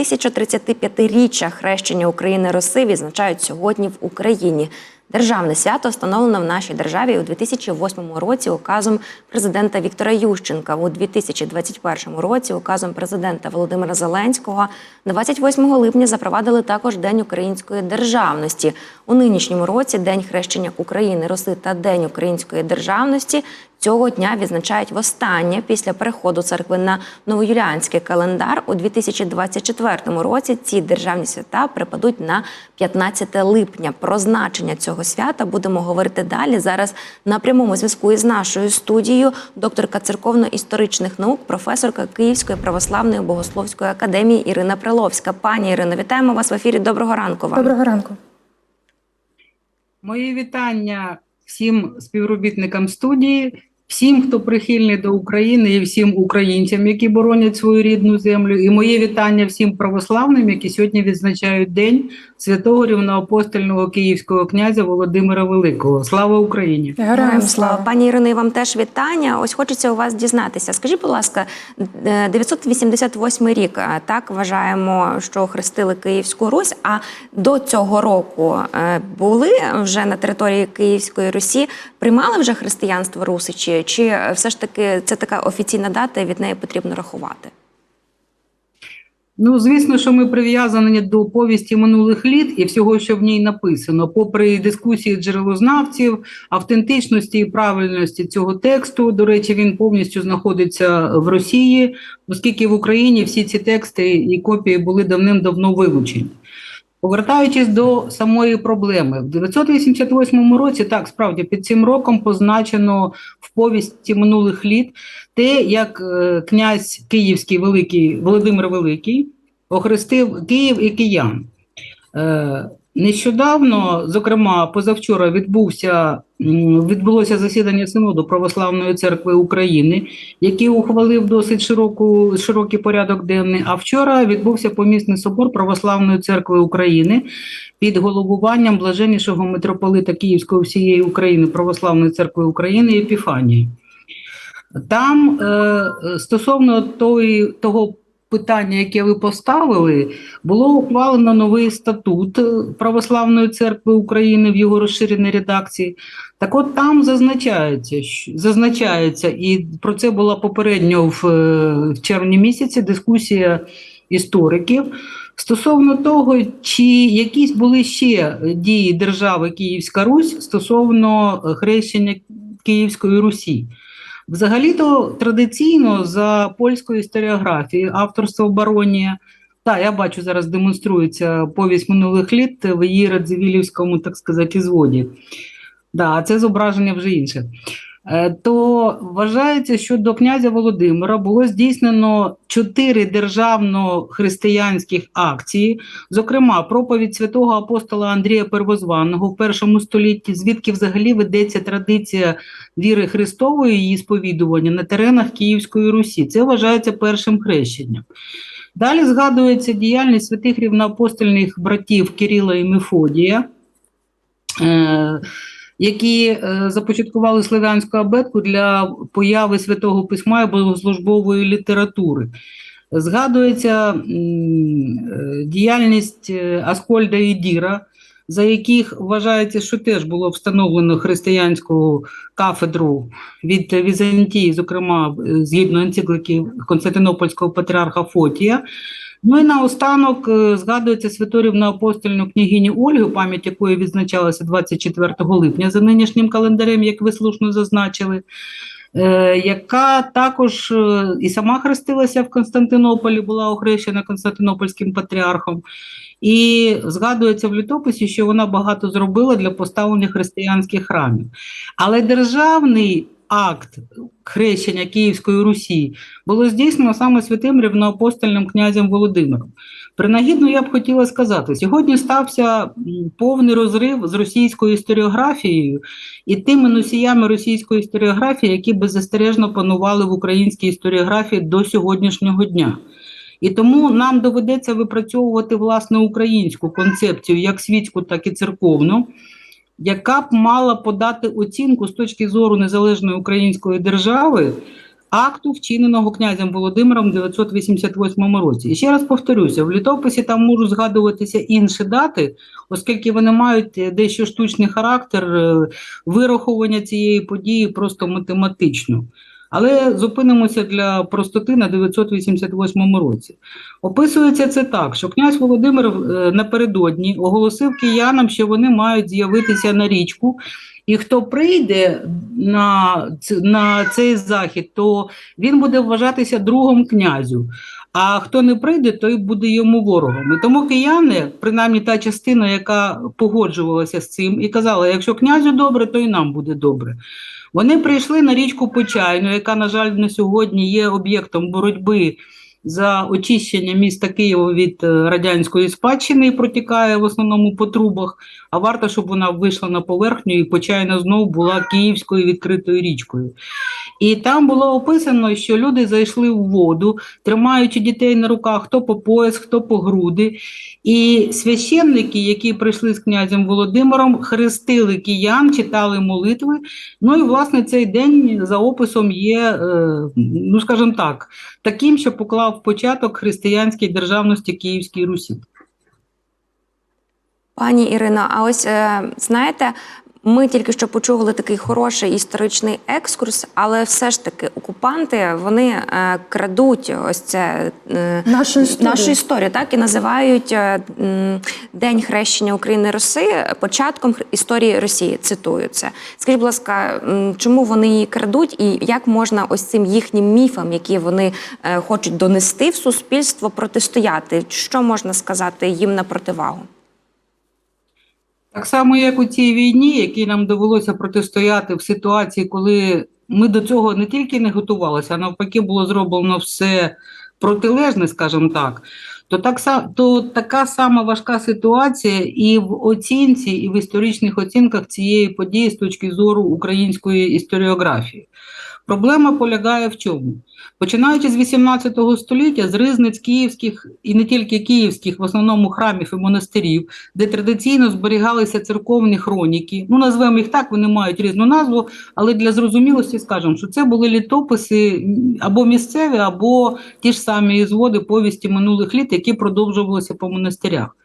1035-річчя хрещення України Роси відзначають сьогодні в Україні. Державне свято встановлено в нашій державі у 2008 році указом президента Віктора Ющенка. У 2021 році указом президента Володимира Зеленського 28 липня запровадили також День української державності. У нинішньому році День хрещення України Роси та День української державності цього дня відзначають востаннє після переходу церкви на новоюліанський календар. У 2024 році ці державні свята припадуть на 15 липня. Про значення цього свята будемо говорити далі. Зараз на прямому зв'язку із нашою студією докторка церковно-історичних наук, професорка Київської православної богословської академії Ірина Приловська. Пані Ірино, вітаємо вас в ефірі. Доброго ранку вам. Доброго ранку. Мої вітання всім співробітникам студії, всім, хто прихильний до України, і всім українцям, які боронять свою рідну землю. І моє вітання всім православним, які сьогодні відзначають День святого рівноапостольного київського князя Володимира Великого. Слава Україні! Героям слава пані Ірино, вам теж вітання. Ось хочеться у вас дізнатися. Скажіть, будь ласка, е, 988 рік е, так вважаємо, що хрестили Київську Русь. А до цього року е, були вже на території Київської Русі, приймали вже християнство Русичі, чи все ж таки це така офіційна дата, і від неї потрібно рахувати? Ну, звісно, що ми прив'язані до повісті минулих літ і всього, що в ній написано, попри дискусії джерелознавців, автентичності і правильності цього тексту. До речі, він повністю знаходиться в Росії, оскільки в Україні всі ці тексти і копії були давним-давно вилучені. Повертаючись до самої проблеми, в 988 році, так справді під цим роком позначено в повісті минулих літ те, як е, князь Київський Великий Володимир Великий охрестив Київ і киян. Нещодавно, зокрема, позавчора відбувся відбулося засідання Синоду Православної церкви України, який ухвалив досить широку, широкий порядок денний. А вчора відбувся помісний собор Православної церкви України під головуванням блаженнішого митрополита Київської всієї України Православної церкви України Епіфанії. Там е, стосовно той, того питання, яке ви поставили, було ухвалено новий статут Православної церкви України в його розширеній редакції. Так от там зазначається, щ- зазначається, і про це була попередньо в, е, в червні місяці дискусія істориків стосовно того, чи якісь були ще дії держави Київська Русь стосовно е, хрещення Київської Русі. Взагалі-то традиційно за польською історіографією авторство Баронія. Так, я бачу, зараз демонструється повість минулих літ в її радзивілівському, так сказати, зводі. Да, а це зображення вже інше. Е, То вважається, що до князя Володимира було здійснено чотири державно-християнських акції, зокрема, проповідь святого апостола Андрія Первозваного в першому столітті, звідки взагалі ведеться традиція віри Христової її сповідування на теренах Київської Русі. Це вважається першим хрещенням. Далі згадується діяльність святих рівноапостольних братів Кирила і Мефодія, е, які е, започаткували слов'янську абетку для появи святого письма і богослужбової літератури. Згадується е, діяльність е, Аскольда і Діра, за яких вважається, що теж було встановлено християнську кафедру від Візантії, зокрема згідно енциклики Константинопольського патріарха Фотія. Ну і наостанок е, згадується святорівна апостольну княгиню Ольгу, пам'ять якої відзначалася 24 липня за нинішнім календарем, як ви слушно зазначили, е, яка також е, і сама хрестилася в Константинополі, була охрещена Константинопольським патріархом. І згадується в літописі, що вона багато зробила для поставлення християнських храмів. Але державний акт хрещення Київської Русі було здійснено саме святим рівноапостольним князем Володимиром. Принагідно я б хотіла сказати, сьогодні стався повний розрив з російською історіографією і тими носіями російської історіографії, які беззастережно панували в українській історіографії до сьогоднішнього дня. І тому нам доведеться випрацьовувати власне українську концепцію, як світську, так і церковну, яка б мала подати оцінку з точки зору незалежної української держави акту, вчиненого князем Володимиром у 988 році. І ще раз повторюся, в літописі там можуть згадуватися інші дати, оскільки вони мають е, дещо штучний характер е, вирахування цієї події просто математично. Але зупинимося для простоти на 988 році. Описується це так, що князь Володимир е, напередодні оголосив киянам, що вони мають з'явитися на річку, і хто прийде на, на цей захід, то він буде вважатися другом князю. А хто не прийде, той буде йому ворогом. І тому кияни, принаймні та частина, яка погоджувалася з цим, і казала: якщо князю добре, то і нам буде добре. Вони прийшли на річку Почайну, яка, на жаль, на сьогодні є об'єктом боротьби за очищення міста Києва від е, радянської спадщини і протікає в основному по трубах. А варто, щоб вона вийшла на поверхню і Почайна знову була київською відкритою річкою. І там було описано, що люди зайшли в воду, тримаючи дітей на руках, хто по пояс, хто по груди. І священники, які прийшли з князем Володимиром, хрестили киян, читали молитви. Ну і власне цей день за описом є, е, ну скажімо так, таким, що поклав початок християнській державності Київській Русі. Пані Ірино, а ось е, знаєте, ми тільки що почули такий хороший історичний екскурс, але все ж таки окупанти вони е, крадуть ось це е, Нашу історію. нашу історію, так і називають е, День хрещення України Руси початком історії Росії. Цитую це. Скажіть, будь ласка, чому вони її крадуть, і як можна ось цим їхнім міфам, які вони хочуть донести в суспільство, протистояти? Що можна сказати їм на противагу? Так само, як у цій війні, якій нам довелося протистояти в ситуації, коли ми до цього не тільки не готувалися, а навпаки, було зроблено все протилежне, скажімо так. То, так то така сама важка ситуація і в оцінці, і в історичних оцінках цієї події з точки зору української історіографії. Проблема полягає в чому? Починаючи з 18 століття, з ризниць київських і не тільки київських, в основному храмів і монастирів, де традиційно зберігалися церковні хроніки. Ну, назвемо їх так, вони мають різну назву, але для зрозумілості скажемо, що це були літописи або місцеві, або ті ж самі зводи повісті минулих літ, які продовжувалися по монастирях.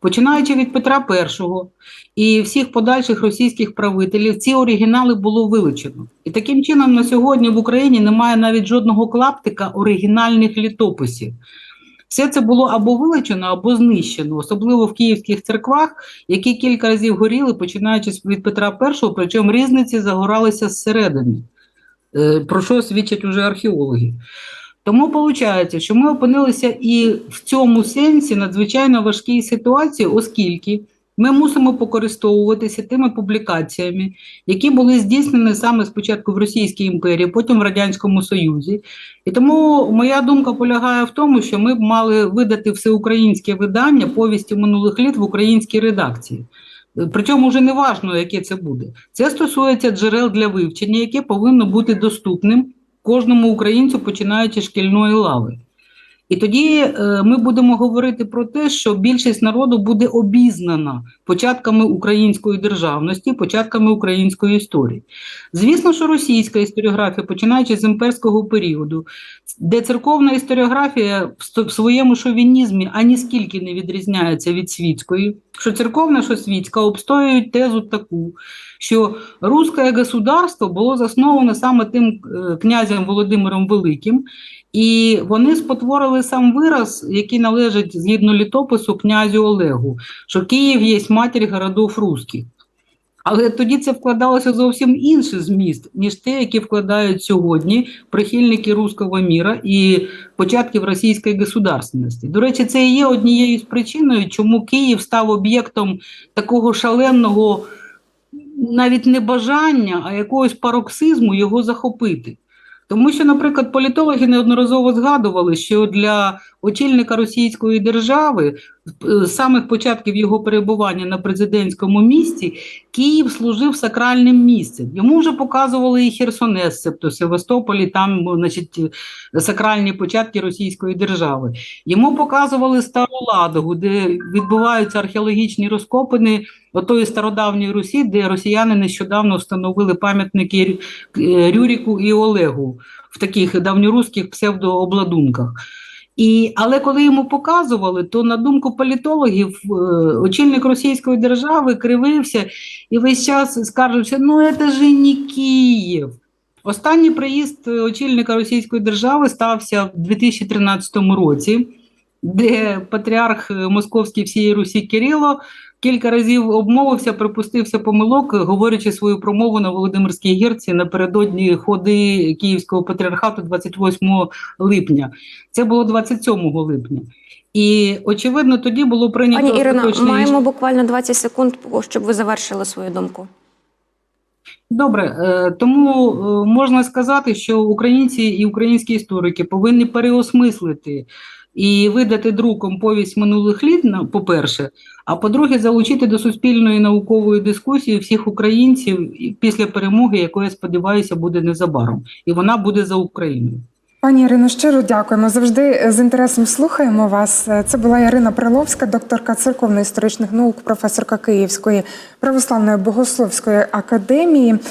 Починаючи від Петра І і всіх подальших російських правителів, ці оригінали було вилучено. І таким чином на сьогодні в Україні немає навіть жодного клаптика оригінальних літописів. Все це було або вилучено, або знищено, особливо в київських церквах, які кілька разів горіли, починаючи від Петра І, причому різниці загоралися зсередини, е, про що свідчать уже археологи. Тому виходить, що ми опинилися і в цьому сенсі надзвичайно важкій ситуації, оскільки ми мусимо покористовуватися тими публікаціями, які були здійснені саме спочатку в Російській імперії, потім в Радянському Союзі. І тому моя думка полягає в тому, що ми б мали видати всеукраїнське видання повісті минулих літ в українській редакції. Причому вже не важливо, яке це буде. Це стосується джерел для вивчення, яке повинно бути доступним кожному українцю, починаючи з шкільної лави. І тоді е, ми будемо говорити про те, що більшість народу буде обізнана початками української державності, початками української історії. Звісно, що російська історіографія, починаючи з імперського періоду, де церковна історіографія в своєму шовінізмі ані скільки не відрізняється від світської, що церковна, що світська обстоюють тезу таку, що русське государство було засноване саме тим е, князем Володимиром Великим, і вони спотворили сам вираз, який належить згідно літопису князю Олегу, що Київ є матір городов русських. Але тоді це вкладалося зовсім інший зміст, ніж те, які вкладають сьогодні прихильники руського міра і початків російської государственності. До речі, це і є однією з причиною, чому Київ став об'єктом такого шаленого навіть не бажання, а якогось пароксизму його захопити. Тому що, наприклад, політологи неодноразово згадували, що для очільника російської держави самих початків його перебування на президентському місці Київ служив сакральним місцем. Йому вже показували і Херсонес, тобто Севастополі, там значить, сакральні початки Російської держави. Йому показували Стару Ладогу, де відбуваються археологічні розкопини отої стародавньої Русі, де росіяни нещодавно встановили пам'ятники Рюріку і Олегу в таких давньоруських псевдообладунках. І, але коли йому показували, то на думку політологів, е, очільник Російської держави кривився і весь час скаржився: ну це ж не Київ. Останній приїзд е, очільника Російської держави стався в 2013 році, де патріарх е, Московський всієї Русі Кирило кілька разів обмовився, припустився помилок, говорячи свою промову на Володимирській гірці напередодні ходи Київського патріархату 28 липня. Це було 27 липня. І очевидно, тоді було прийнято Пані остаточне маємо буквально 20 секунд, щоб ви завершили свою думку. Добре, е, тому е, можна сказати, що українці і українські історики повинні переосмислити і видати друком повість минулих літ, на- по-перше, а по-друге, залучити до суспільної наукової дискусії всіх українців після перемоги, якої, сподіваюся, буде незабаром. І вона буде за Україною. Пані Ірино, щиро дякуємо. Завжди з інтересом слухаємо вас. Це була Ірина Приловська, докторка церковно-історичних наук, професорка Київської православної богословської академії.